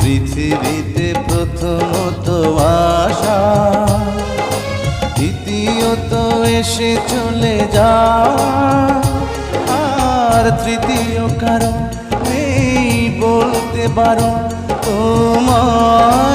পৃথিবীতে প্রথমত আশা দ্বিতীয়ত এসে চলে যাওয়া। আর তৃতীয় কারণ পারো তোমায়